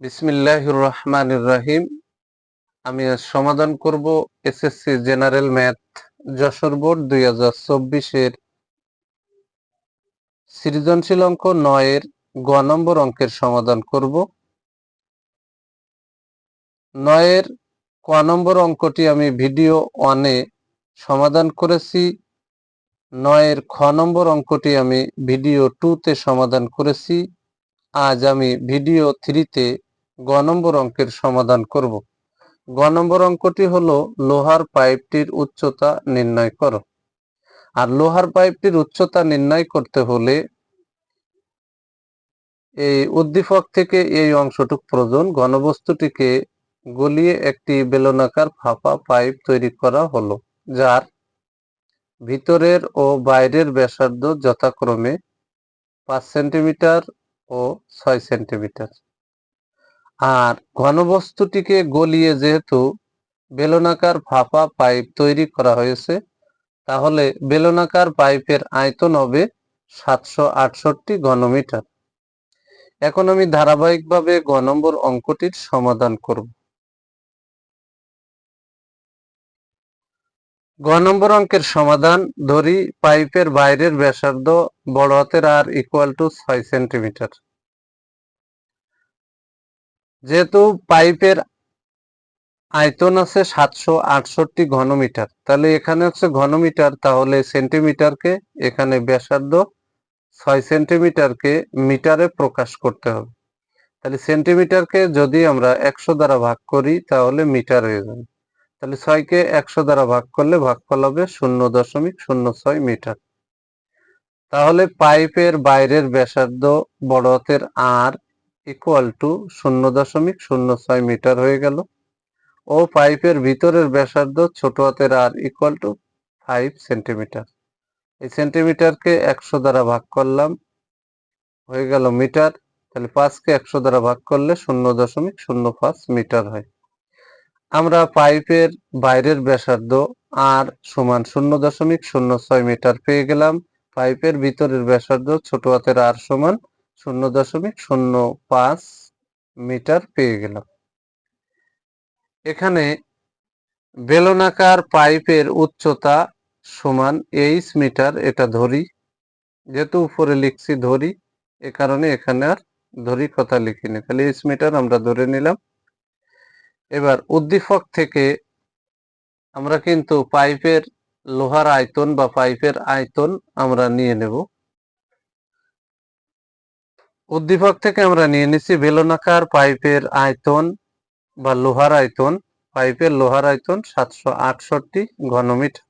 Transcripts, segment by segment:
বিসমিল্লাহির রহমানির রহিম আমি সমাধান করব SSC general math Jessore board দুই হাজার চব্বিশের। সৃজনশীল অঙ্ক নয়ের গ নম্বর অঙ্কের সমাধান করব। নয়ের ক নম্বর অঙ্কটি আমি ভিডিও ওয়ানে সমাধান করেছি। নয়ের খ নম্বর অঙ্কটি আমি ভিডিও টুতে সমাধান করেছি। আজ আমি ভিডিও থ্রিতে গ নম্বর অঙ্কের সমাধান করব। গ নম্বর অঙ্কটি হলো, লোহার পাইপটির উচ্চতা নির্ণয় করো। আর লোহার পাইপটির উচ্চতা নির্ণয় করতে হলে এই উদ্দীপক থেকে এই অংশটুক প্রয়োজন। ঘনবস্তুটিকে গলিয়ে একটি বেলনাকার ফাঁপা পাইপ তৈরি করা হলো, যার ভিতরের ও বাইরের ব্যাসার্ধ যথাক্রমে পাঁচ সেন্টিমিটার ও ছয় সেন্টিমিটার। আর ঘনবস্তুটিকে গলিয়ে যেহেতু বেলনাকার ফাঁপা পাইপ তৈরি করা হয়েছে, তাহলে বেলনাকার পাইপের আয়তন হবে সাতশো আটষট্টি ঘনমিটার। এখন আমি ধারাবাহিকভাবে গ নম্বর অঙ্কটির সমাধান করব। গ নম্বর অঙ্কের সমাধান ধরি পাইপের বাইরের ব্যাসার্ধ বড় হাতের আর ইকুয়াল টু ছয় সেন্টিমিটার যেহেতু পাইপের আয়তন আছে সাতশো আটষট্টি ঘনমিটার, তাহলে এখানে হচ্ছে ঘনমিটার, তাহলে সেন্টিমিটারকে এখানে ব্যাসার্ধ ছয় সেন্টিমিটারকে মিটারে প্রকাশ করতে হবে। তাহলে সেন্টিমিটারকে যদি আমরা একশো দ্বারা ভাগ করি, তাহলে মিটার হয়ে যাবে। তাহলে ছয়কে একশো দ্বারা ভাগ করলে ভাগফল হবে শূন্য দশমিক শূন্য ছয় মিটার। তাহলে পাইপের বাইরের ব্যাসার্ধ বড় হাতের আর ইকুয়াল টু শূন্য দশমিক শূন্য ছয় মিটার হয়ে গেল। ও পাইপের ভিতরের ব্যাসার্ধ ছোট হাতের R equal to five centimetre এই সেন্টিমিটারকে একশো দ্বারা ভাগ করলাম, হয়ে গেল মিটার। তাহলে পাঁচকে একশো দ্বারা ভাগ করলে শূন্য দশমিক শূন্য পাঁচ মিটার হয়। আমরা পাইপের বাইরের ব্যাসার্ধ আর সমান শূন্য দশমিক শূন্য ছয় মিটার পেয়ে গেলাম। পাইপের ভিতরের ব্যাসার্ধ ছোট হাতের আর সমান শূন্য দশমিক শূন্য পাঁচ মিটার পেয়ে গেলাম। এখানে বেলনাকার পাইপের উচ্চতা সমান এইচ মিটার, এটা ধরি। যেহেতু উপরে লিখছি ধরি, এ কারণে এখানে আর ধরি কথা লিখিনি। তাহলে এইচ মিটার আমরা ধরে নিলাম। এবার উদ্দীপক থেকে আমরা কিন্তু পাইপের লোহার আয়তন বা পাইপের আয়তন আমরা নিয়ে নেব। উদ্দীপক থেকে আমরা নিয়ে নিচ্ছি বেলনাকার পাইপের আয়তন বা লোহার আয়তন। পাইপের লোহার আয়তন সাতশো আটষট্টি ঘনমিটার।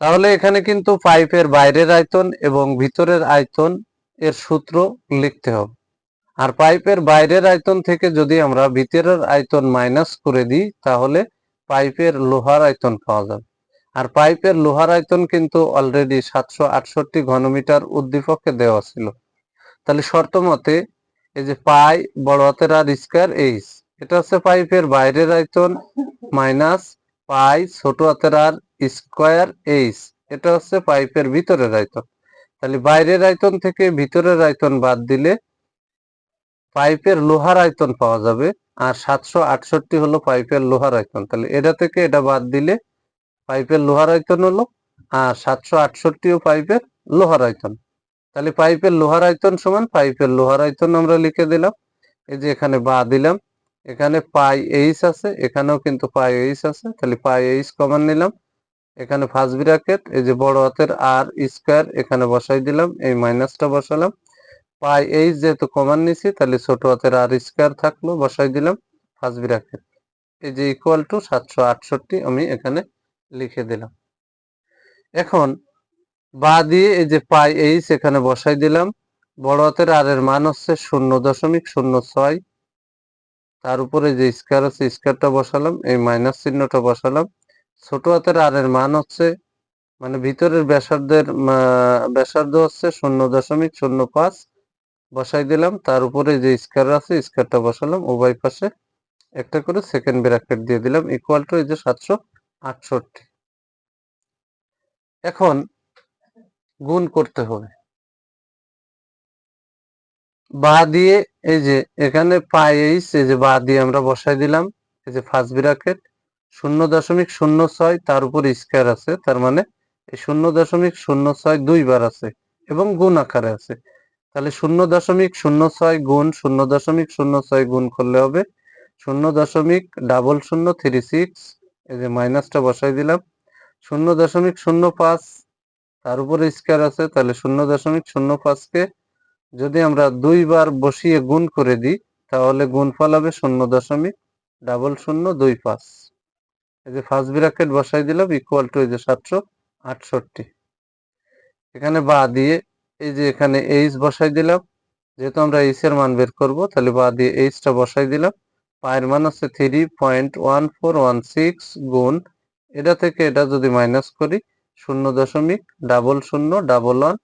তাহলে এখানে কিন্তু পাইপের বাইরের আয়তন এবং ভিতরের আয়তন এর সূত্র লিখতে হবে। আর পাইপের বাইরের আয়তন থেকে যদি আমরা ভিতরের আয়তন মাইনাস করে দিই, তাহলে পাইপের লোহার আয়তন পাওয়া যাবে। আর পাইপের লোহার আয়তন কিন্তু অলরেডি সাতশো আটষট্টি ঘনমিটার উদ্দীপকে দেওয়া ছিল। তাহলে শর্ত মতে এই যে পাই বড় হাতের আর স্কোয়ার এইচ এটা হচ্ছে পাইপের বাইরের আয়তন মাইনাস পাই ছোট হাতের আর স্কোয়ার এইচ এটা হচ্ছে পাইপের ভিতরের আয়তন। তাহলে বাইরের আয়তন থেকে ভিতরের আয়তন বাদ দিলে পাইপের লোহার আয়তন পাওয়া যাবে, আর সাতশো আটষট্টি হলো পাইপের লোহার আয়তন। তাহলে এটা থেকে এটা বাদ দিলে পাইপের লোহার আয়তন হলো, আর সাতশো আটষট্টিও পাইপের লোহার আয়তন। তাহলে পাইপের লোহার আয়তন সমান, পাইপের লোহার আয়তন আমরা লিখে দিলাম। এই যে এখানে বা দিলাম, এখানে পাই এইচ আছে, এখানেও কিন্তু পাই এইচ আছে। তাহলে পাই এইচ কমান নিলাম। এখানে ফার্স্ট ব্র্যাকেট, এই যে বড় হাতের আর স্কোয়ার, এখানে বসাই দিলাম, এই মাইনাসটা বসালাম। পাই এইচ যেহেতু কমান নিছি, তাহলে ছোট হাতের আর স্কোয়ার থাকল, বসাই দিলাম ফার্স্ট ব্র্যাকেট এই যে ইকুয়াল টু সাতশো আটষট্টি, আমি এখানে লিখে দিলাম। এখন, বা দিয়ে এই যে পাই এইচ এখানে বসাই দিলাম। বড় হাতের আর এর মান হচ্ছে শূন্য দশমিক শূন্য ছয়। তার উপরে যে স্কোয়ার আছে স্কোয়ারটা বসালাম, এই মাইনাস চিহ্নটা বসালাম। ছোট হাতের আর এর মান হচ্ছে মানে ভিতরের ব্যাসার্ধের ব্যাসার্ধ হচ্ছে শূন্য দশমিক শূন্য পাঁচ। বসাই দিলাম। তার উপরে যে স্কোয়ার আছে, স্কোয়ারটা বসালাম। উভয় পাশে একটা করে সেকেন্ড ব্র্যাকেট দিয়ে দিলাম। ইকুয়াল টু এই যে সাতশো আটষট্টি। এখন গুণ করতে হবে। বা দিয়ে এই যে এখানে পাই এইচ, এই যে বা দিয়ে আমরা বসাই দিলাম। এই যে ফার্স্ট ব্র্যাকেট শূন্য দশমিক শূন্য ছয়, তার উপর স্কোয়ার আছে। তার মানে এই শূন্য দশমিক শূন্য ছয় দুইবার আছে এবং গুণ আকারে আছে। তাহলে শূন্য দশমিক শূন্য ছয় গুণ শূন্য দশমিক শূন্য ছয় গুণ করলে হবে শূন্য দশমিক ডাবল শূন্য থ্রি সিক্স এই যে মাইনাসটা বসাই দিলাম। শূন্য দশমিক শূন্য পাঁচ, তার উপরে স্কোয়ার আছে, তাহলে শূন্য দশমিক শূন্য পাঁচকে যদি আমরা দুইবার বসিয়ে গুণ করে দিই, তাহলে গুণফল হবে শূন্য দশমিক ডাবল শূন্য দুই পাঁচ। এই যে ফার্স্ট ব্র্যাকেট বসাই দিলাম ইকুয়াল টু এই যে সাতশো আটষট্টি। এখানে বা দিয়ে এই যে এখানে এইচ বসাই দিলাম, যেহেতু আমরা এইচ এর মান বের করব, তাহলে বা দিয়ে এইচটা বসাই দিলাম। পায়ের মান হচ্ছে three point one four one six গুণ, এটা থেকে এটা যদি মাইনাস করি, শূন্য দশমিক ডাবল শূন্য ডাবল ওয়ান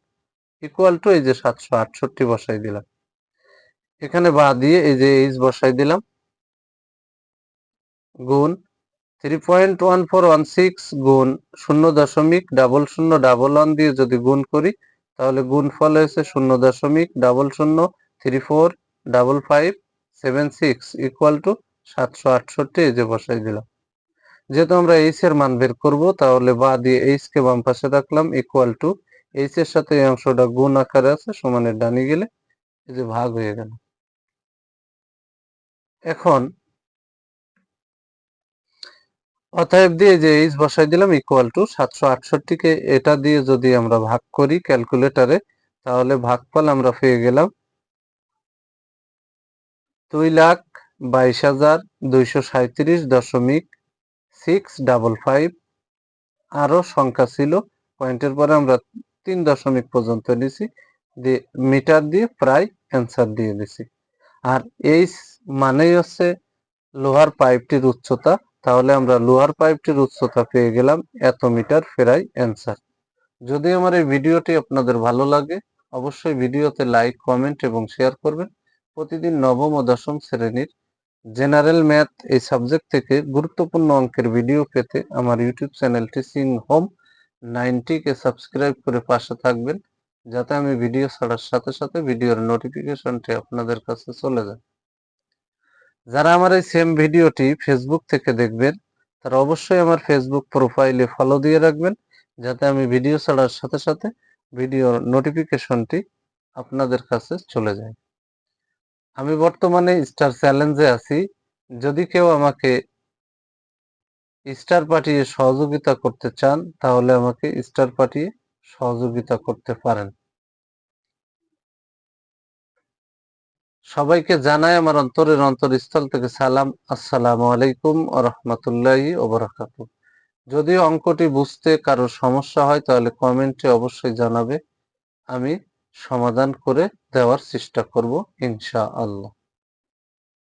ইকুয়াল টু এই যে সাতশো আটষট্টি বসাই দিলাম। এখানে বা দিয়ে এই যে এইচ বসাই দিলাম, গুণ three point one four one six গুণ শূন্য দশমিক ডাবল শূন্য ডাবল ওয়ান দিয়ে যদি গুণ করি তাহলে গুণ ফল হয়েছে শূন্য দশমিক ডাবল শূন্য three four double five seven six equal to সাতশো আটষট্টি এই যে বসাই দিলাম। যেহেতু আমরা এইচ এর মান বের করব, তাহলে বা দিয়ে এইচ কে বাম পাশে রাখলাম ইকুয়াল টু এইচ এর সাথে এই অংশটা গুণ আকারে আছে, সমানের ডানি গেলে এই যে ভাগ হয়ে গেল। এখন অতএব দিয়ে যে এইচ বসাই দিলাম ইকুয়াল টু সাতশো আটষট্টিকে এটা দিয়ে যদি আমরা ভাগ করি ক্যালকুলেটরে তাহলে ভাগফল আমরা পেয়ে গেলাম দুই লাখ বাইশ হাজার দুইশো সাঁত্রিশ দশমিক সিক্স ডাবল ফাইভ আরও সংখ্যা ছিল পয়েন্টের পরে আমরা তিন দশমিক পর্যন্ত নিছি, দিয়ে মিটার দিয়ে প্রায় অ্যান্সার দিয়ে দিছি। আর এই মানেই হচ্ছে লোহার পাইপটির উচ্চতা তাহলে আমরা লোহার পাইপটির উচ্চতা পেয়ে গেলাম এত মিটার ফেরাই অ্যান্সার। যদি আমার এই ভিডিওটি আপনাদের ভালো লাগে, অবশ্যই ভিডিওতে লাইক, কমেন্ট এবং শেয়ার করবেন। প্রতিদিন নবম ও দশম শ্রেণির জেনারেল ম্যাথ এই সাবজেক্ট থেকে গুরুত্বপূর্ণ অঙ্কের ভিডিও পেতে আমার ইউটিউব চ্যানেলটি সিং হোম নাইনটিকে সাবস্ক্রাইব করে পাশে থাকবেন, যাতে আমি ভিডিও ছাড়ার সাথে সাথে ভিডিওর নোটিফিকেশনটি আপনাদের কাছে চলে যায়। যারা আমার এই সেম ভিডিওটি ফেসবুক থেকে দেখবেন, তারা অবশ্যই আমার ফেসবুক প্রোফাইলে ফলো দিয়ে রাখবেন, যাতে আমি ভিডিও ছাড়ার সাথে সাথে ভিডিওর নোটিফিকেশনটি আপনাদের কাছে চলে যায়। আমি বর্তমানে স্টার চ্যালেঞ্জে আছি। যদি কেউ আমাকে স্টার পাঠিয়ে সহযোগিতা করতে চান, তাহলে আমাকে স্টার পাঠিয়ে সহযোগিতা করতে পারেন। সবাইকে জানাই আমার অন্তরের অন্তরস্থল থেকে সালাম। আসসালামু আলাইকুম ও রহমতুল্লাহি ওবরাকাতু যদি অঙ্কটি বুঝতে কারও সমস্যা হয়, তাহলে কমেন্টে অবশ্যই জানাবে। আমি সমাধান করে দেওয়ার চেষ্টা করব ইনশা আল্লাহ